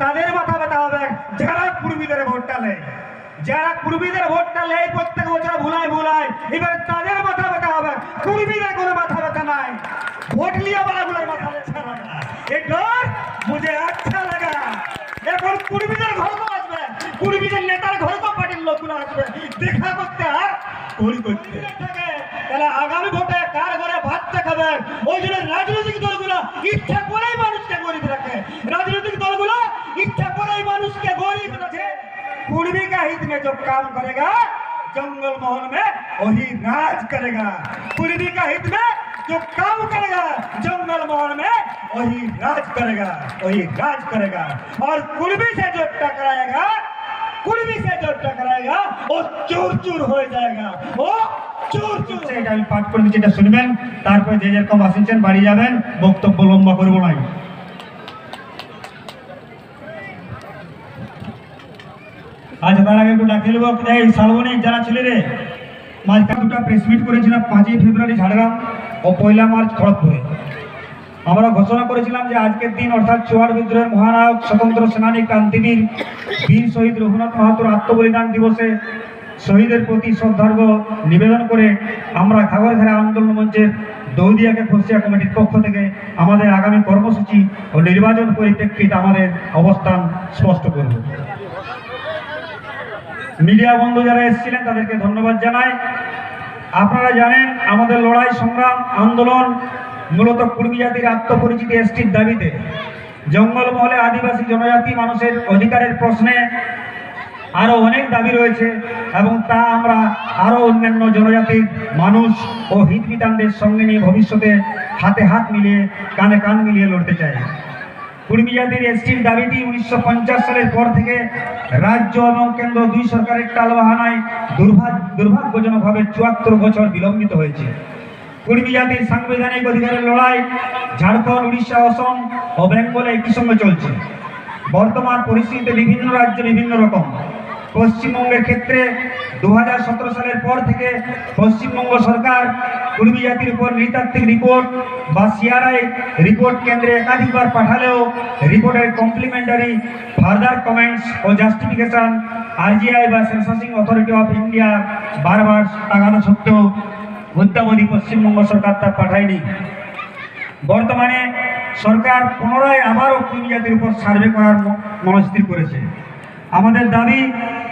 তাদের মাথা ব্যথা হবে। যারা কুর্মীদের ভোটটা নেয়, যারা কুর্মীদের ভোটটা নেয় প্রত্যেক বছর ভুলায় ভুলায়, এবার তাদের মাথা ব্যথা হবে। কুর্মীদের কোনো মাথা ব্যথা নাই। ভোট লিয়া বালাগুলোর মাথা ব্যথা এই মুঝে আচ্ছা লাগা। এখন কুর্মীদের ঘর আসবে। কুর্মীদের নেতার ঘর তো পার্টির লোকগুলো আসবে। দেখা করতে আর করি করতে। তাহলে আগামী ভোটে কার ঘরে ভাত খাবে? ওই জন্য রাজনৈতিক দলগুলো ইচ্ছা করেই মানুষকে में जो काम करेगा जंगल महल में वही राज करेगा पूर्वी का हित में जो काम करेगा जंगल महल में वही राज करेगा वही राज करेगा और कुर्मी से जो टकराएगा कुर्मी से जो टकराएगा वो चूर चूर हो जाएगा वो চোর চোর এটা আমি পাঠ করে দিচ্ছি এটা শুনবেন তারপরে যে যেরকম আসিছেন বাড়ি যাবেন বক্তব্য লম্বা করবো নাই আচ্ছা তার আগে একটু ডাকে নেব এই শালবনী যারা ছিল রে মাঝখানে দুটো প্রেস মিট করেছিলাম পাঁচই ফেব্রুয়ারি ঝাড়গ্রাম ও পয়লা মার্চ খড়গপুরে। আমরা ঘোষণা করেছিলাম যে আজকের দিন অর্থাৎ চুয়ার বিদ্রোহের মহানায়ক স্বতন্ত্র সেনানী ক্রান্তিবীর বীর শহীদ রঘুনাথ মাহাতোর আত্মবলিদান দিবসে শহীদের প্রতি শ্রদ্ধার্ঘ নিবেদন করে আমরা খাগড়াছড়া আন্দোলন মঞ্চের দৌদিয়াকে খসিয়া কমিটির পক্ষ থেকে আমাদের আগামী কর্মসূচি ও নির্বাচন পরিপ্রেক্ষিতে আমাদের অবস্থান স্পষ্ট করব। মিডিয়া বন্ধু যারা এসেছিলেন, তাদেরকে ধন্যবাদ জানাই। আপনারা জানেন, আমাদের লড়াই, সংগ্রাম, আন্দোলন মূলত কুর্মী জাতির আত্মপরিচিতি এসটির দাবিতে। জঙ্গলমহলে আদিবাসী জনজাতি মানুষের অধিকারের প্রশ্নে আরও অনেক দাবি রয়েছে এবং তা আমরা আরও অন্যান্য জনজাতির মানুষ ও হিতবিতানদের সঙ্গে নিয়ে ভবিষ্যতে হাতে হাত মিলিয়ে, কানে কান মিলিয়ে লড়তে চাই। কুর্মী জাতির এসটির দাবিটি উনিশশো পঞ্চাশ সালের পর থেকে রাজ্য এবং কেন্দ্র দুই সরকারের টালবাহানায় দুর্ভাগ্য দুর্ভাগ্যজনকভাবে চুয়াত্তর বছর বিলম্বিত হয়েছে। কুর্মী জাতির সাংবিধানিক অধিকারের লড়াই ঝাড়খণ্ড, উড়িষ্যা, অসম ও বেঙ্গলে একই সঙ্গে চলছে। বর্তমান পরিস্থিতিতে বিভিন্ন রাজ্য বিভিন্ন রকম পশ্চিমবঙ্গের ক্ষেত্রে দু হাজার সতেরো সালের পর থেকে পশ্চিমবঙ্গ সরকার কুর্মী জাতির উপর নৃতাত্ত্বিক রিপোর্ট বা সিআরআই রিপোর্ট কেন্দ্রে একাধিকবার পাঠালেও রিপোর্টের কমপ্লিমেন্টারি ফার্দার কমেন্টস ও জাস্টিফিকেশন, আরজিআই বা সেন্সাসিং অথরিটি অফ ইন্ডিয়া বারবার তাগানো সত্ত্বেও অদ্যাবধি পশ্চিমবঙ্গ সরকার তা পাঠায়নি। বর্তমানে সরকার পুনরায় আবারও কুর্মী জাতির উপর সার্ভে করার মনস্থির করেছে। আমাদের দাবি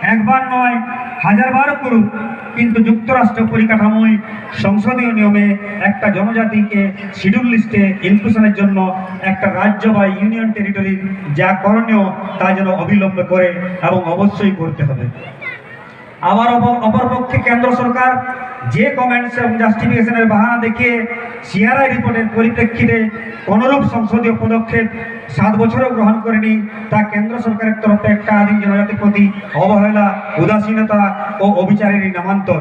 একবার নয়, হাজারবার করুক। কিন্তু যুক্তরাষ্ট্র পরিকাঠামোয় সংসদীয় নিয়মে একটা জনজাতিকে শিডিউল লিস্টে ইনক্লুশনের জন্য একটা রাজ্য বা ইউনিয়ন টেরিটরি যা করণীয় তা যেন অবিলম্বে করে এবং অবশ্যই করতে হবে। আবার অপ- অপরপক্ষে কেন্দ্র সরকার যে কমেন্টস এবং জাস্টিফিকেশনের বাহানা দেখিয়ে সিআরআই রিপোর্টের পরিপ্রেক্ষিতে অনুরূপ সংসদীয় পদক্ষেপ সাত বছরেও গ্রহণ করেনি, তা কেন্দ্র সরকারের তরফে একটা আদিম জনজাতির প্রতি অবহেলা, উদাসীনতা ও অবিচারেরই নামান্তর।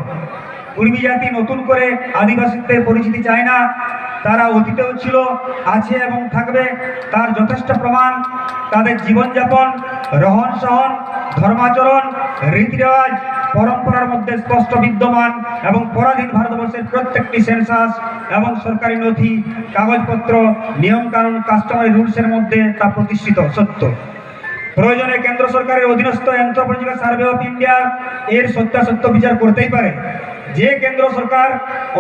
কুর্মী জাতি নতুন করে আদিবাসীদের পরিচিতি চায় না, তারা অতীতেও ছিল, আছে এবং থাকবে, তার যথেষ্ট প্রমাণ, তাদের জীবনযাপন রহন সহন ধর্মাচরণ রীতি রেওয়াজ পরম্পরার মধ্যে স্পষ্ট বিদ্যমান এবং পরাধীন ভারতবর্ষের প্রত্যেকটি সেন্সাস এবং সরকারি নথি, কাগজপত্র, নিয়মকানুন, কাস্টমারি রুলসের মধ্যে তা প্রতিষ্ঠিত, সত্য। প্রয়োজনে কেন্দ্র সরকারের অধীনস্থ এন্ট্রোপলজিক্যাল সার্ভে অফ ইন্ডিয়া এর সত্যাসত্য বিচার করতেই পারে। যে কেন্দ্র সরকার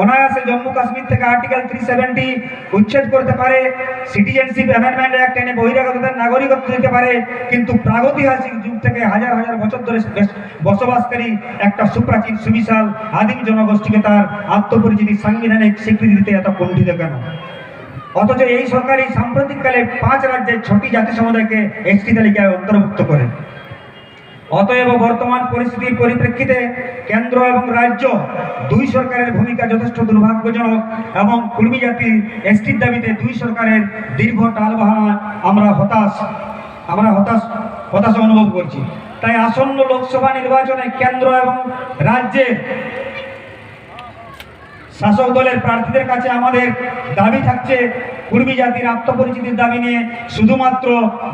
অনায়াসে জম্মু কাশ্মীর থেকে আর্টিকেল থ্রি সেভেন্টি উচ্ছেদ করতে পারে সিটিজেনশিপ অ্যামেন্ডমেন্ট অ্যাক্ট এনে বহিরাগতদের নাগরিকত্ব দিতে পারে, কিন্তু প্রাগৈতিহাসিক যুগ থেকে হাজার হাজার বছর ধরে বসবাসকারী একটা সুপ্রাচীন সুবিশাল আদিম জনগোষ্ঠীকে তার আত্মপরিচিতি সাংবিধানিক স্বীকৃতি দিতে এত কুণ্ঠিত কেন? অথচ এই সরকারই সাম্প্রতিককালে পাঁচ রাজ্যের ছটি জাতি সমুদায়কে এসটি তালিকায় অন্তর্ভুক্ত করে। অতএব বর্তমান পরিস্থিতির পরিপ্রেক্ষিতে কেন্দ্র এবং রাজ্য দুই সরকারের ভূমিকা যথেষ্ট দুর্ভাগ্যজনক এবং কুর্মী জাতি এসটির দাবিতে দুই সরকারের দীর্ঘ টালবাহানা আমরা হতাশ আমরা হতাশ, হতাশা অনুভব করছি। তাই আসন্ন লোকসভা নির্বাচনে কেন্দ্র এবং রাজ্যে শাসক দলের প্রার্থীদের কাছে আমাদের দাবি থাকছে কুর্মী জাতির আত্মপরিচিতির দাবি নিয়ে শুধুমাত্র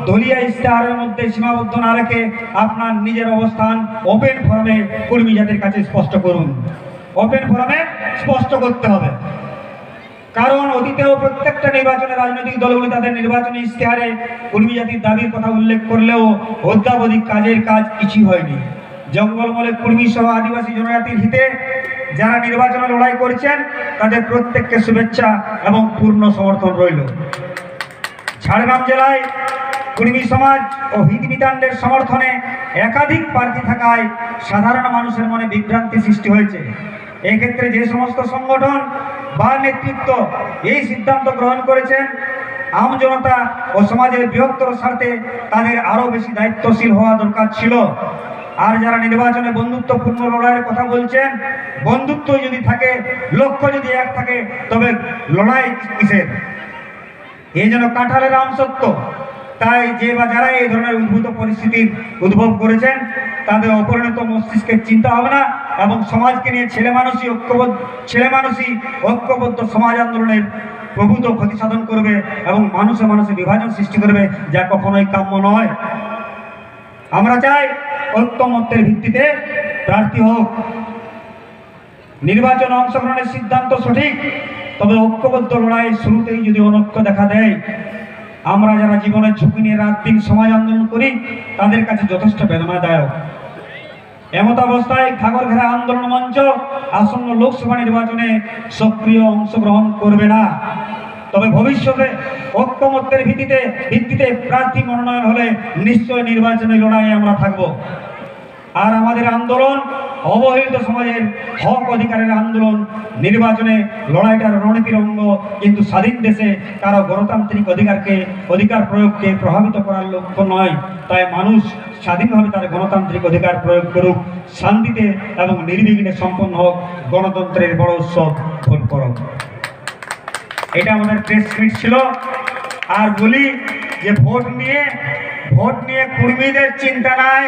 দলীয় ইশতেহারের মধ্যে সীমাবদ্ধ না রেখে আপনার নিজের অবস্থান ওপেন ফর্মে কুর্মী জাতির কাছে স্পষ্ট করুন। ওপেন ফর্মে স্পষ্ট করতে হবে। কারণ অতীতেও প্রত্যেকটা নির্বাচনে রাজনৈতিক দলগুলি তাদের নির্বাচনী ইশতেহারে কুর্মী জাতির দাবির কথা উল্লেখ করলেও অদ্যাবধি কাজের কাজ কিছুই হয়নি। জঙ্গলমলে কুর্মী সহ আদিবাসী জনজাতির হিতে যারা নির্বাচনে লড়াই করেছেন, তাদের প্রত্যেককে শুভেচ্ছা এবং পূর্ণ সমর্থন রইল। ঝাড়গ্রাম জেলায় কুর্মী সমাজ ও হিতবিতানদের সমর্থনে একাধিক প্রার্থী থাকায় সাধারণ মানুষের মনে বিভ্রান্তি সৃষ্টি হয়েছে। এক্ষেত্রে যে সমস্ত সংগঠন বা নেতৃত্ব এই সিদ্ধান্ত গ্রহণ করেছেন, আম জনতা ও সমাজের বৃহত্তর স্বার্থে তাদের আরও বেশি দায়িত্বশীল হওয়া দরকার ছিল। আর যারা নির্বাচনে বন্ধুত্বপূর্ণ লড়াইয়ের কথা বলছেন বন্ধুত্ব যদি থাকে, লক্ষ্য যদি এক থাকে, তবে লড়াই কিসের? এই যেন কাঁঠালের আমসত্ব তাই যে বা যারা এই ধরনের উদ্ভূত পরিস্থিতির উদ্ভব করেছেন, তাদের অপরিণত মস্তিষ্কের চিন্তা ভাবনা এবং সমাজকে নিয়ে ছেলে মানুষই ঐক্যবদ্ধ, ছেলে মানুষই ঐক্যবদ্ধ সমাজ আন্দোলনের প্রভূত ক্ষতি সাধন করবে এবং মানুষে মানুষে বিভাজন সৃষ্টি করবে, যা কখনোই কাম্য নয়। আমরা চাই ঐক্যমত্যের ভিত্তিতে প্রার্থী হোক। নির্বাচনে অংশগ্রহণের সিদ্ধান্ত সঠিক, তবে ঐক্যবদ্ধ লড়াই শুরুতেই যদি অনৈক্য দেখা দেয়, আমরা যারা জীবনের ঝুঁকি নিয়ে রাত দিন সমাজ আন্দোলন করি, তাদের কাছে যথেষ্ট বেদনাদায়ক। এমত অবস্থায় ঘাগর ঘেরা আন্দোলন মঞ্চ আসন্ন লোকসভা নির্বাচনে সক্রিয় অংশগ্রহণ করবে না। তবে ভবিষ্যতে ঐক্যমত্যের ভিত্তিতে ভিত্তিতে প্রার্থী মনোনয়ন হলে নিশ্চয় নির্বাচনী লড়াইয়ে আমরা থাকব। আর আমাদের আন্দোলন, অবহেলিত সমাজের হক অধিকারের আন্দোলন, নির্বাচনে লড়াইটার রণনীতির অঙ্গ কিন্তু স্বাধীন দেশে কারও গণতান্ত্রিক অধিকারকে, অধিকার প্রয়োগকে প্রভাবিত করার লক্ষ্য নয়। তাই মানুষ স্বাধীনভাবে তার গণতান্ত্রিক অধিকার প্রয়োগ করুক, শান্তিতে এবং নির্বিঘ্নে সম্পন্ন হোক গণতন্ত্রের বড় উৎসব ভোট করো এটা আমাদের প্রেস মিট ছিল। আর বলি যে ভোট নিয়ে ভোট নিয়ে কর্মীদের চিন্তা নাই।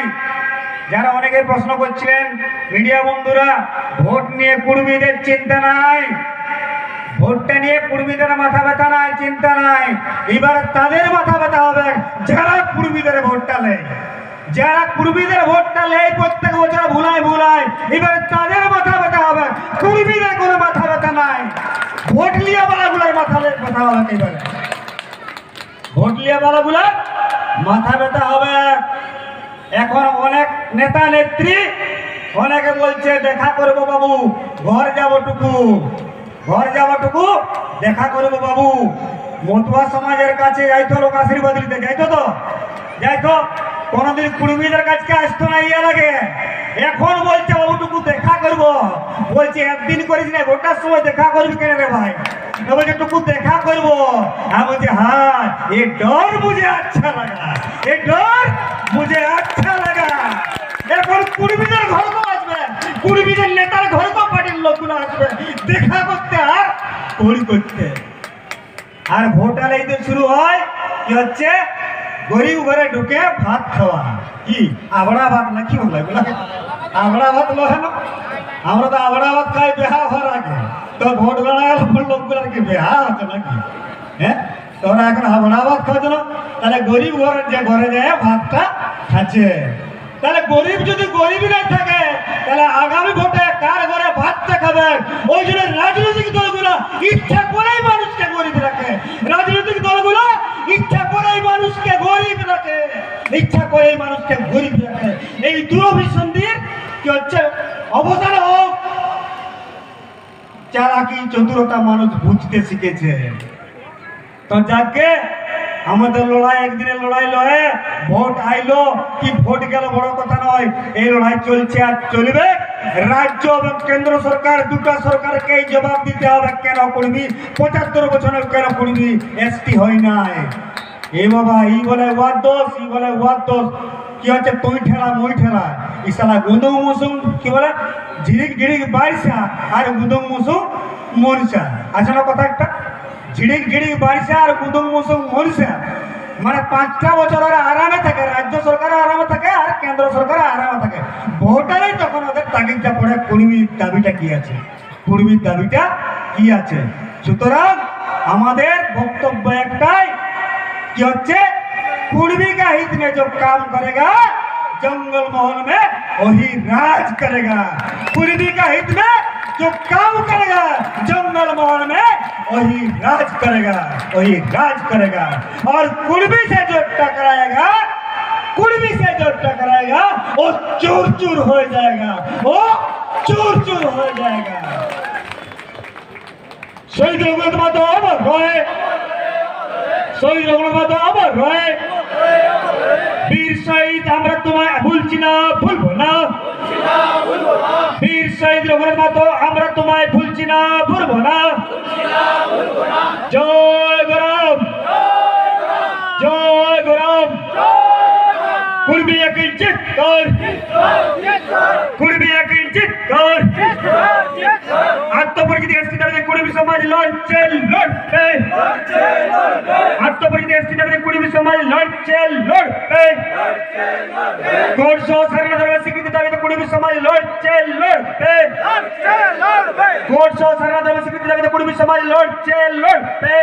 যারা অনেকে প্রশ্ন করছিলেন, মিডিয়া বন্ধুরা, ভোট নিয়ে কুর্মীদের চিন্তা নাই? ভোটটা নিয়ে কুর্মীদের মাথা ব্যথা নাই, চিন্তা নাই? এবার তাদের মাথা ব্যথা হবে, যারা কুর্মীদের ভোটটা নেয়। যারা কুর্মীদের ভোটটা নেয়, প্রত্যেক বছর ভুলায় ভুলায়, এবার তাদের মাথা ব্যথা হবে। কুর্মীদের কোনো মাথা ব্যথা নাই। মাথা ব্যথা মাথা ব্যথা হবে। এখন অনেক নেতা নেত্রী বলছে, দেখা করব বাবু, ঘর যাব টুকু ঘর যাব টুকু দেখা করব বাবু। মতুয়া সমাজের কাছে যাইতো, লোক আশীর্বাদ দিতে যাইতো তো? যাইতো? কোনোদিন কুড়মিদের কাছে আসতো না ইয়ে লাগে এখন বলছে, বাবু টুকু দেখা করব। বলছে, একদিন করিস না ভোটার সময় দেখা করবি কেন রে ভাই? বলছে টুকু দেখা করব। আমি বলছি হ্যাঁ এ ডর মুঝে আচ্ছা লাগা, এ ডর মুঝে আচ্ছা লাগা। এখন কুড়মিদের ঘর তো আসবে কুড়মিদের নেতার ঘর তো পার্টির লোকগুলো আসবে, দেখা করতে আর কড়ি করতে। আর ভোটার এই শুরু হয়, কি হচ্ছে? গরিব ঘরে ঢুকে ভাত খাওয়া। কি? আবড়া ভাত না কি বলে? আবড়া ভাত লহে না আমরা তো আবড়া ভাত খাই, বেহা হওয়ার আগে। তো ভোট বেড়া লোকগুলার কি বেহা হচ্ছে নাকি? হ্যাঁ তোরা এখন আবড়া ভাত খাওয়াচ্ছে না? তাহলে গরিব ঘরের যে ঘরে যায় ভাতটা খাচ্ছে। তাহলে গরিব যদি গরিবই না থাকে, তাহলে আগামী ভোটে কার ঘরে ভাতটা খাবে? ওই জন্য রাজনৈতিক দলগুলো ইচ্ছা করেই মানুষকে গরিব রাখে। রাজনৈতিক দলগুলো মানুষকে গরিব রাখে ইচ্ছা করেই মানুষকে গরিব রাখে। এই দূরভিসন্ধির কি হচ্ছে? অবসান হোক। চালাকি চতুরতা মানুষ বুঝতে শিখেছে। তো যাকে আমাদের লড়াই লড়াই লয়ে ভোট আইলো, কি ভোট গেল বড় কথা নয়। এই লড়াই চলছে আর চলবে। রাজ্য এবং কেন্দ্র সরকার, দুটা সরকারকে জবাব দিতে হবে, কেন করবি পঁচাত্তর বছরের কেন করবি এসটি হয় নাই। এই বাবা, ই বলে ওয়ার দোষ, ই বলে ওয়ার দোষ। কি হচ্ছে? তুই ঠেলা, মই ঠেলা। ই সালা গুন্দুম মুসুম, কি বলে? ঝিরিক ঝিরিক বাইসা আর গুন্দুম মুসুম মরিচা। আছে না কথা একটা ঝিড়িক ঝিড়িক বাড়িছে আর কুদুম মুসুম মরিছে মানে পাঁচটা বছর ওরা আরামে থাকে, রাজ্য সরকার আরামে থাকে আর কেন্দ্র সরকার আরামে থাকে। ভোটারই তখন ওদের তাগিদটা পড়ে কুড়মির দাবিটা কি আছে? কুড়মির দাবিটা কি আছে? সুতরাং আমাদের বক্তব্য একটাই कि अच्छे पूर्वी का हित में जो काम करेगा, जंगल मोहन में वही राज करेगा। पूर्वी का हित में जो काम करेगा, जंगल मोहन में वही राज करेगा, वही राज करेगा। और पूर्वी से जो टकराएगा कुर्बी से जो टकराएगा, वो चूर चूर हो जाएगा, वो चूर चूर हो जाएगा। शहीद लोगों तो रोए। শহীদ রঘুনাথ অমর রয় বীর শহীদ, আমরা তোমায় ভুলছি না, ভুলবো না। বীর শহীদ রঘুনাথ আমরা তোমায় ভুলছি না, ভুলবো না। জয় গরম জয় গরম কুড়বি একই জিত কর কুড়বি একই জিত কর আত্মপরিচিতি এসটি দাবিতে কুড়বি সমাজ লড়ছে লড়বে। আত্মপরিচিতি এসটি দাবিতে কুড়বি সমাজ লড়ছে লড়বে। কোর্ট সহ স্বাধীনতা ধর্মের স্বীকৃতি দাবিতে কুড়বি সমাজ লড়ছে লড়বে। কোর্ট সহ স্বাধীনতা ধর্মের স্বীকৃতি দাবিতে কুড়বি সমাজ লড়ছে লড়বে।